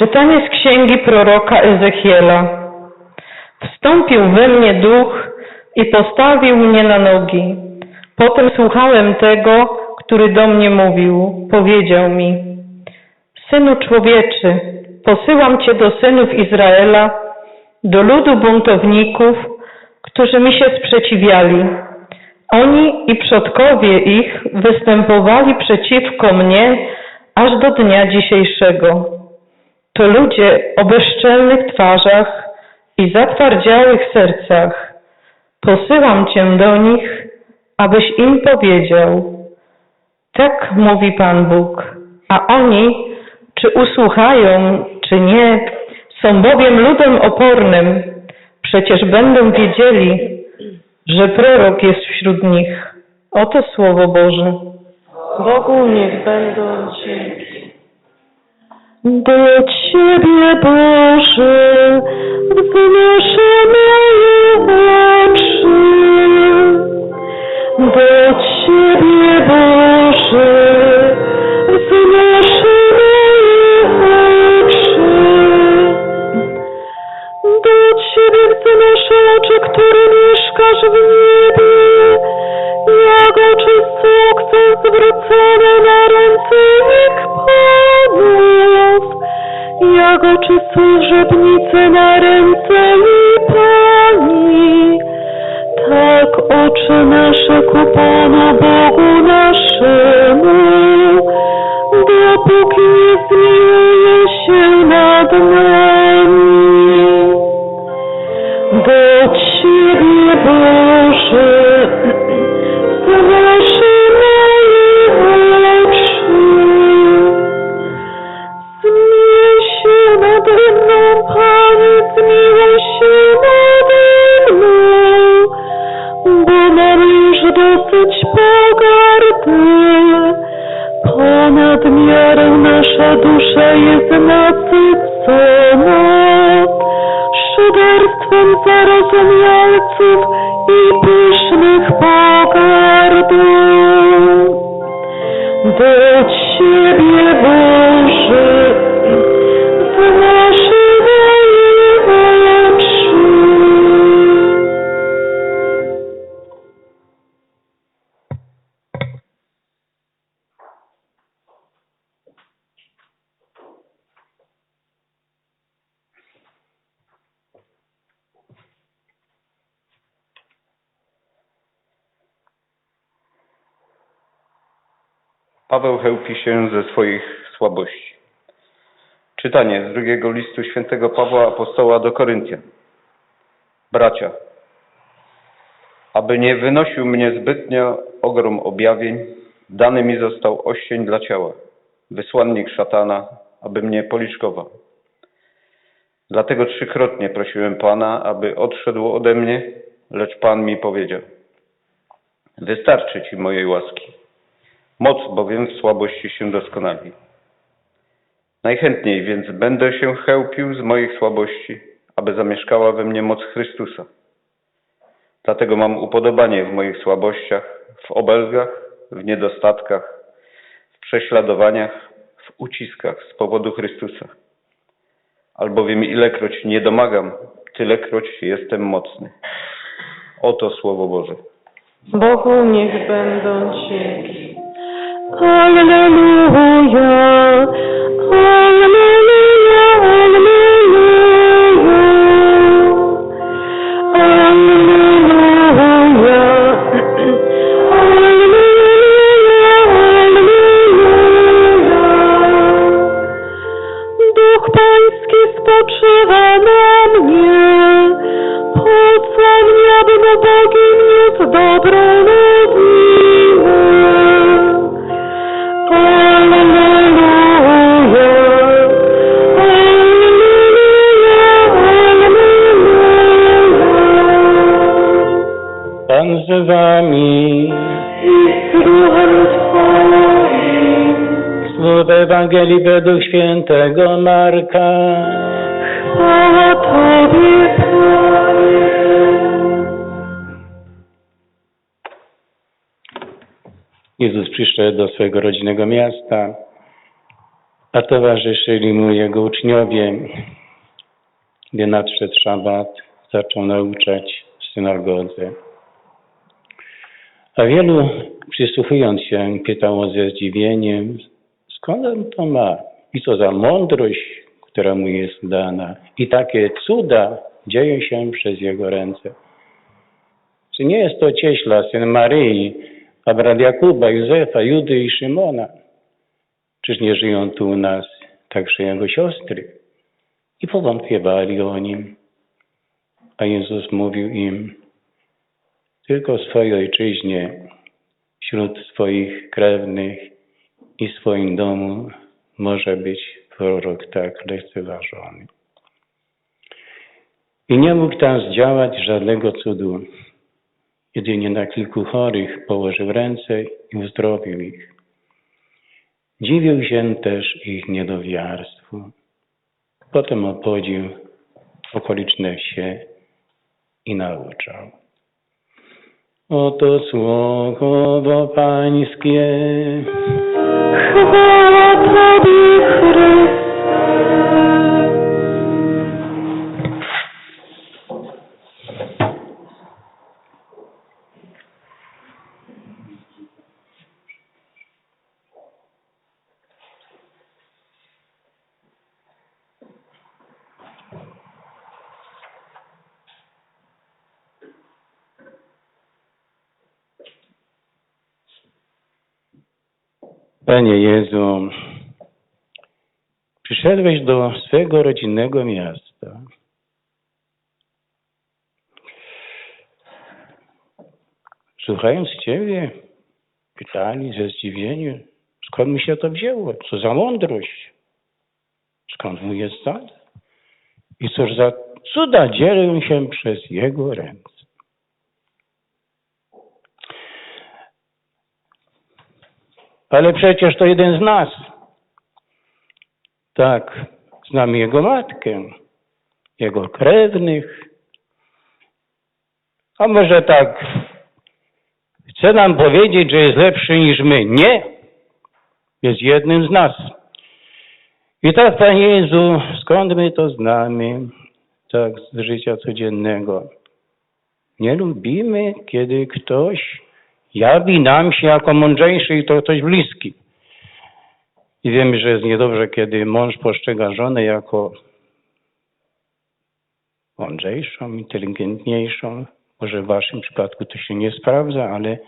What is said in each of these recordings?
Czytanie z księgi proroka Ezechiela. Wstąpił we mnie duch i postawił mnie na nogi. Potem słuchałem tego, który do mnie mówił. Powiedział mi: Synu człowieczy, posyłam cię do synów Izraela, do ludu buntowników, którzy mi się sprzeciwiali. Oni i przodkowie ich występowali przeciwko mnie aż do dnia dzisiejszego. To ludzie o bezczelnych twarzach i zatwardziałych sercach. Posyłam Cię do nich, abyś im powiedział. Tak mówi Pan Bóg, a oni, czy usłuchają, czy nie, są bowiem ludem opornym. Przecież będą wiedzieli, że prorok jest wśród nich. Oto Słowo Boże. Bogu niech będą dzięki. Do Ciebie, Boże, wznoszę moje oczy. Do Ciebie, Boże, to pogardów. Do Ciebie, Boże, Paweł chełpi się ze swoich słabości. Czytanie z drugiego listu świętego Pawła Apostoła do Koryntian. Bracia, aby nie wynosił mnie zbytnio ogrom objawień, dany mi został oścień dla ciała, wysłannik szatana, aby mnie policzkował. Dlatego trzykrotnie prosiłem Pana, aby odszedł ode mnie, lecz Pan mi powiedział: Wystarczy ci mojej łaski. Moc bowiem w słabości się doskonali. Najchętniej więc będę się chełpił z moich słabości, aby zamieszkała we mnie moc Chrystusa. Dlatego mam upodobanie w moich słabościach, w obelgach, w niedostatkach, w prześladowaniach, w uciskach z powodu Chrystusa. Albowiem ilekroć nie domagam, tylekroć jestem mocny. Oto Słowo Boże. Bogu niech będą dzięki. Bogi jest dobre. Ewangelii według świętego Marka. Chwała Tobie, Panie. Jezus przyszedł do swojego rodzinnego miasta a towarzyszyli mu jego uczniowie. Gdy nadszedł szabat, zaczął nauczać w synagodze. A wielu, przysłuchując się, pytało ze zdziwieniem, skąd on to ma? I co za mądrość, która mu jest dana. I takie cuda dzieją się przez jego ręce. Czy nie jest to cieśla, syn Maryi, a Jakuba, Józefa, Judy i Szymona? Czyż nie żyją tu u nas także jego siostry? I powątpiewali o nim. A Jezus mówił im, tylko w swojej ojczyźnie, wśród swoich krewnych i w swoim domu może być prorok tak lekceważony. I nie mógł tam zdziałać żadnego cudu. Jedynie na kilku chorych położył ręce i uzdrowił ich. Dziwił się też ich niedowiarstwu. Potem opowiedział okoliczności i nauczał. Oto słowo Pańskie. Chwała Tobie, Chryste. Panie Jezu, przyszedłeś do swego rodzinnego miasta. Słuchając Ciebie, pytali ze zdziwieniem, skąd mi się to wzięło? Co za mądrość? Skąd mu jest sad? I cóż za cuda dzielą się przez Jego ręce. Ale przecież to jeden z nas. Tak, znamy jego matkę, jego krewnych. A może tak chce nam powiedzieć, że jest lepszy niż my? Nie. Jest jednym z nas. I tak, Panie Jezu, skąd my to znamy? Tak, z życia codziennego. Nie lubimy, kiedy ktoś jawi nam się jako mądrzejszy i to ktoś bliski. I wiemy, że jest niedobrze, kiedy mąż postrzega żonę jako mądrzejszą, inteligentniejszą. Może w waszym przypadku to się nie sprawdza, ale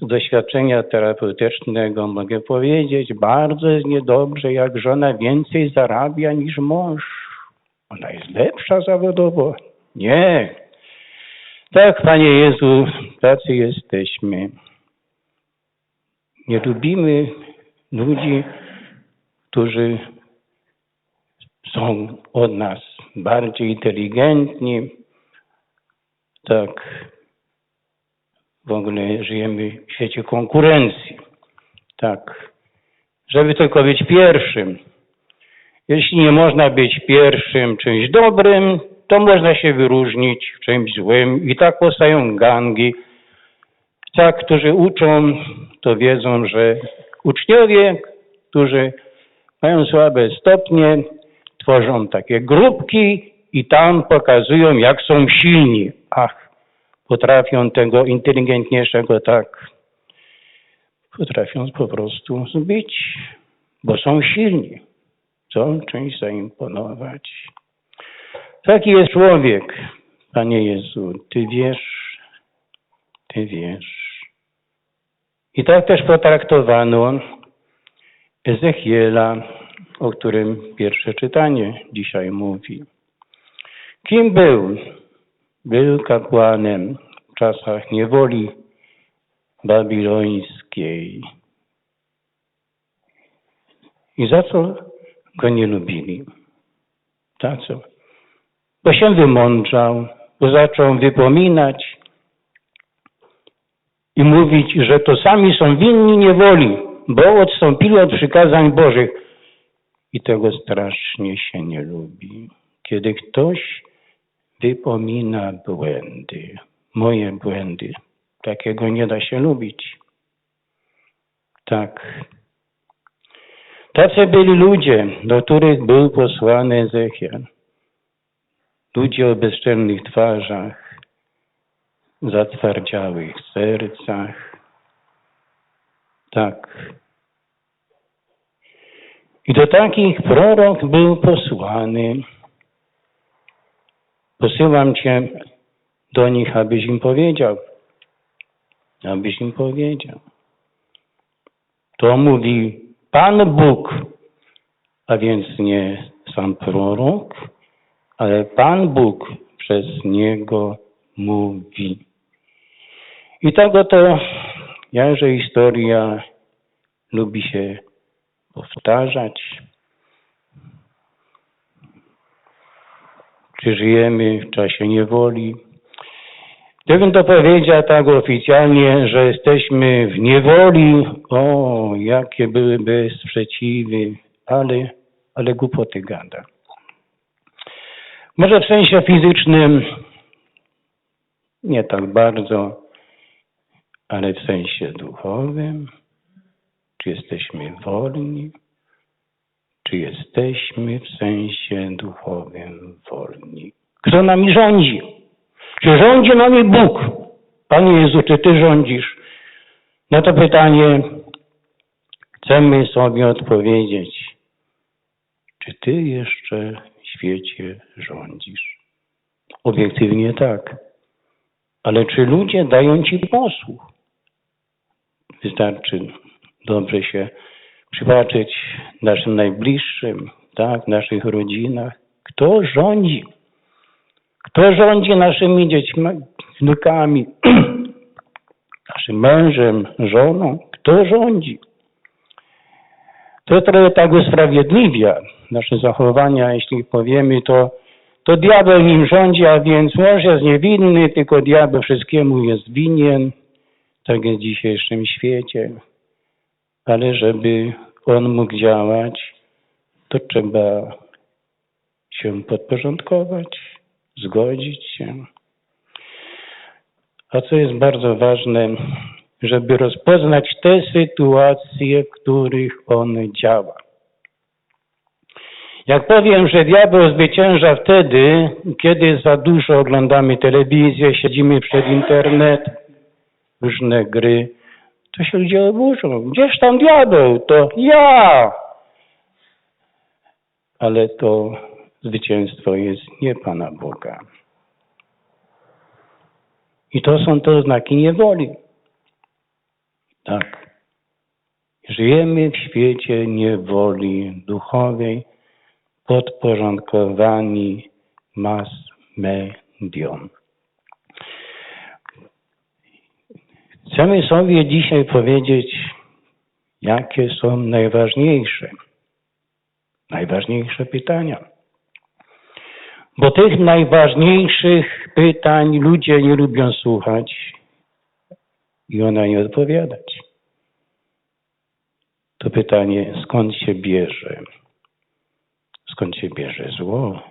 z doświadczenia terapeutycznego mogę powiedzieć, bardzo jest niedobrze, jak żona więcej zarabia niż mąż. Ona jest lepsza zawodowo. Nie, tak, Panie Jezu, tacy jesteśmy. Nie lubimy ludzi, którzy są od nas bardziej inteligentni. Tak, w ogóle żyjemy w świecie konkurencji. Tak, żeby tylko być pierwszym. Jeśli nie można być pierwszym czymś dobrym, to można się wyróżnić w czymś złym i tak powstają gangi. Tak, którzy uczą, to wiedzą, że uczniowie, którzy mają słabe stopnie, tworzą takie grupki i tam pokazują, jak są silni. Ach, potrafią tego inteligentniejszego tak, potrafią po prostu zbić, bo są silni. Chcą czymś zaimponować. Taki jest człowiek, Panie Jezu. Ty wiesz, Ty wiesz. I tak też potraktowano Ezechiela, o którym pierwsze czytanie dzisiaj mówi. Kim był? Był kapłanem w czasach niewoli babilońskiej. I za co go nie lubili? Za co? Bo się wymądrzał, bo zaczął wypominać i mówić, że to sami są winni niewoli, bo odstąpili od przykazań Bożych. I tego strasznie się nie lubi. Kiedy ktoś wypomina błędy, moje błędy, takiego nie da się lubić. Tak. Tacy byli ludzie, do których był posłany Ezechiel. Ludzie o bezczelnych twarzach, zatwardziałych sercach. Tak. I do takich prorok był posłany. Posyłam Cię do nich, abyś im powiedział. Abyś im powiedział. To mówi Pan Bóg, a więc nie sam prorok, ale Pan Bóg przez niego mówi. I tak oto jakże historia lubi się powtarzać. Czy żyjemy w czasie niewoli? Gdybym to powiedział tak oficjalnie, że jesteśmy w niewoli, o, jakie byłyby sprzeciwy, ale, ale głupoty gada. Może w sensie fizycznym nie tak bardzo, ale w sensie duchowym. Czy jesteśmy wolni? Czy jesteśmy w sensie duchowym wolni? Kto nami rządzi? Czy rządzi nami Bóg? Panie Jezu, czy Ty rządzisz? Na to pytanie chcemy sobie odpowiedzieć. Czy Ty jeszcze świecie rządzisz? Obiektywnie tak. Ale czy ludzie dają Ci posłuch? Wystarczy dobrze się przypatrzeć naszym najbliższym, tak, w naszych rodzinach. Kto rządzi? Kto rządzi naszymi dziećmi, wnukami, naszym mężem, żoną? Kto rządzi? To trochę tak usprawiedliwia nasze zachowania, jeśli powiemy to, to diabeł nim rządzi, a więc mąż jest niewinny, tylko diabeł wszystkiemu jest winien. Tak jest w dzisiejszym świecie. Ale żeby on mógł działać, to trzeba się podporządkować, zgodzić się. A co jest bardzo ważne, żeby rozpoznać te sytuacje, w których on działa. Jak powiem, że diabeł zwycięża wtedy, kiedy za dużo oglądamy telewizję, siedzimy przed internetem, różne gry, to się ludzie oburzą. Gdzież tam diabeł? To ja! Ale to zwycięstwo jest nie Pana Boga. I to są te oznaki niewoli. Tak. Żyjemy w świecie niewoli duchowej, podporządkowani mass mediom. Chcemy sobie dzisiaj powiedzieć, jakie są najważniejsze, najważniejsze pytania. Bo tych najważniejszych pytań ludzie nie lubią słuchać i ona nie odpowiadać. To pytanie, skąd się bierze? Skąd się bierze zło?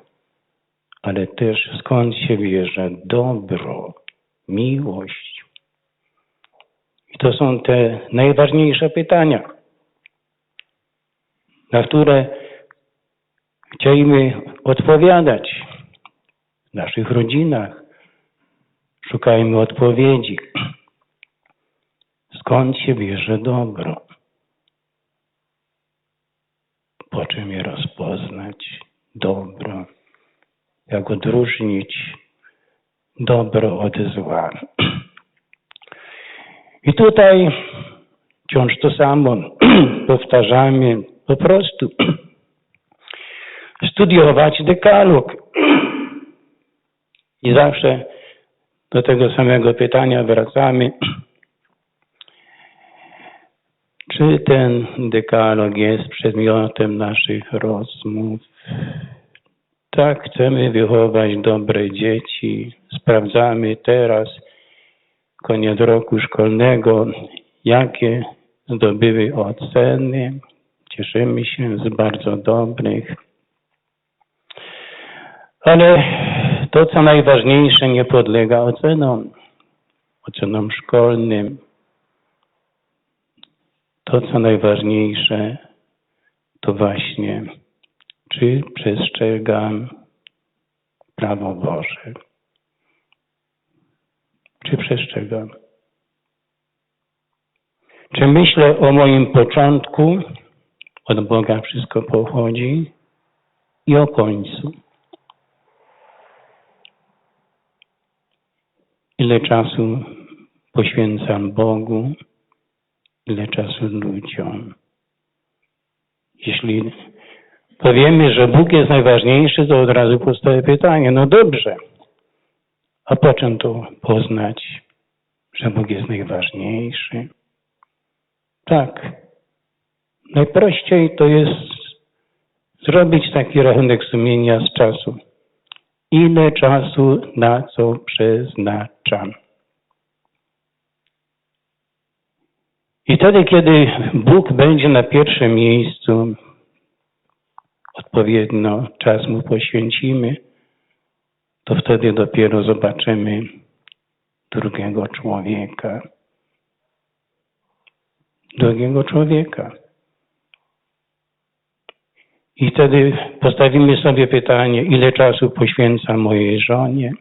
Ale też skąd się bierze dobro, miłość? I to są te najważniejsze pytania, na które chcielibyśmy odpowiadać w naszych rodzinach. Szukajmy odpowiedzi. Skąd się bierze dobro? Po czym je rozpoznać? Dobro. Jak odróżnić dobro od zła? I tutaj wciąż to samo powtarzamy, po prostu studiować dekalog. I zawsze do tego samego pytania wracamy. Czy ten dekalog jest przedmiotem naszych rozmów? Tak, chcemy wychować dobre dzieci. Sprawdzamy teraz, koniec roku szkolnego, jakie zdobyły oceny. Cieszymy się z bardzo dobrych. Ale to, co najważniejsze, nie podlega ocenom, ocenom szkolnym. To, co najważniejsze, to właśnie, czy przestrzegam prawo Boże? Czy przestrzegam? Czy myślę o moim początku, od Boga wszystko pochodzi, i o końcu? Ile czasu poświęcam Bogu, ile czasu ludziom? Jeśli powiemy, że Bóg jest najważniejszy, to od razu powstaje pytanie, no dobrze, a po czym to poznać, że Bóg jest najważniejszy? Tak. Najprościej to jest zrobić taki rachunek sumienia z czasu. Ile czasu na co przeznaczam? I wtedy, kiedy Bóg będzie na pierwszym miejscu, odpowiednio czas mu poświęcimy, to wtedy dopiero zobaczymy drugiego człowieka. Drugiego człowieka. I wtedy postawimy sobie pytanie, ile czasu poświęcam mojej żonie,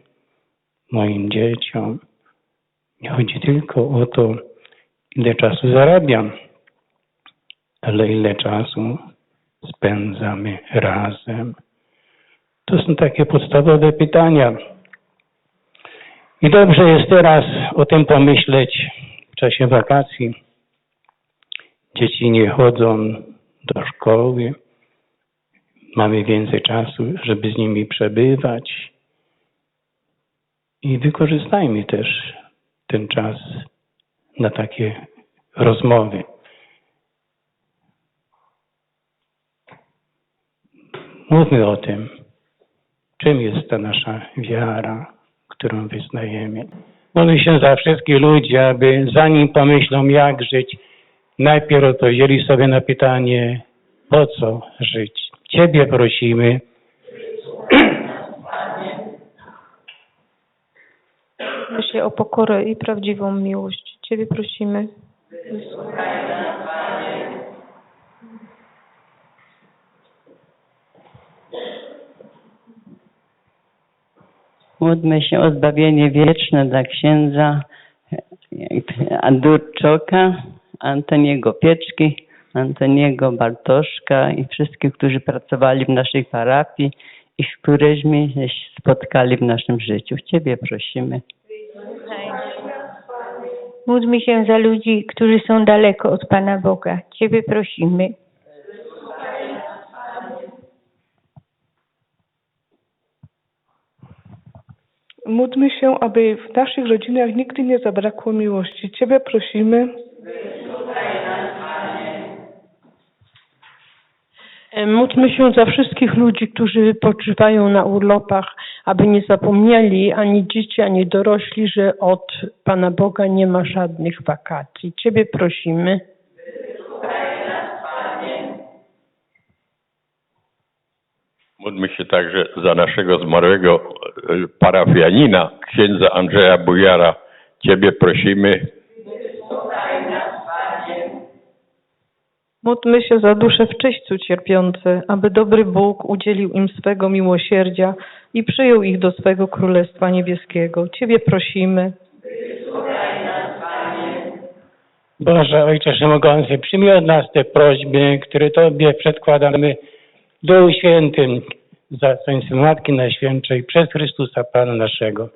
moim dzieciom. Nie chodzi tylko o to, ile czasu zarabiam, ale ile czasu spędzamy razem. To są takie podstawowe pytania. I dobrze jest teraz o tym pomyśleć w czasie wakacji. Dzieci nie chodzą do szkoły. Mamy więcej czasu, żeby z nimi przebywać. I wykorzystajmy też ten czas na takie rozmowy. Mówmy o tym, czym jest ta nasza wiara, którą wyznajemy. Modlę się za wszystkich ludzi, aby zanim pomyślą, jak żyć, najpierw odpowiedzieli sobie na pytanie, po co żyć. Ciebie prosimy. Myślę o pokorę i prawdziwą miłość. Ciebie prosimy. Módlmy się o zbawienie wieczne dla księdza Andurczoka, Antoniego Pieczki, Antoniego Bartoszka i wszystkich, którzy pracowali w naszej parafii i z którymi się spotkali w naszym życiu. Ciebie prosimy. Módlmy się za ludzi, którzy są daleko od Pana Boga. Ciebie prosimy. Módlmy się, aby w naszych rodzinach nigdy nie zabrakło miłości. Ciebie prosimy. Módlmy się za wszystkich ludzi, którzy wypoczywają na urlopach, aby nie zapomnieli ani dzieci, ani dorośli, że od Pana Boga nie ma żadnych wakacji. Ciebie prosimy. Módlmy się także za naszego zmarłego e, parafianina, księdza Andrzeja Bujara. Ciebie prosimy. Módlmy się za dusze w czyśćcu cierpiące, aby dobry Bóg udzielił im swego miłosierdzia i przyjął ich do swego Królestwa Niebieskiego. Ciebie prosimy. Boże Ojcze Wszechmogący, przyjmij od nas te prośby, które Tobie przedkładamy Duchu Świętym za Matki Najświętszej przez Chrystusa Pana naszego.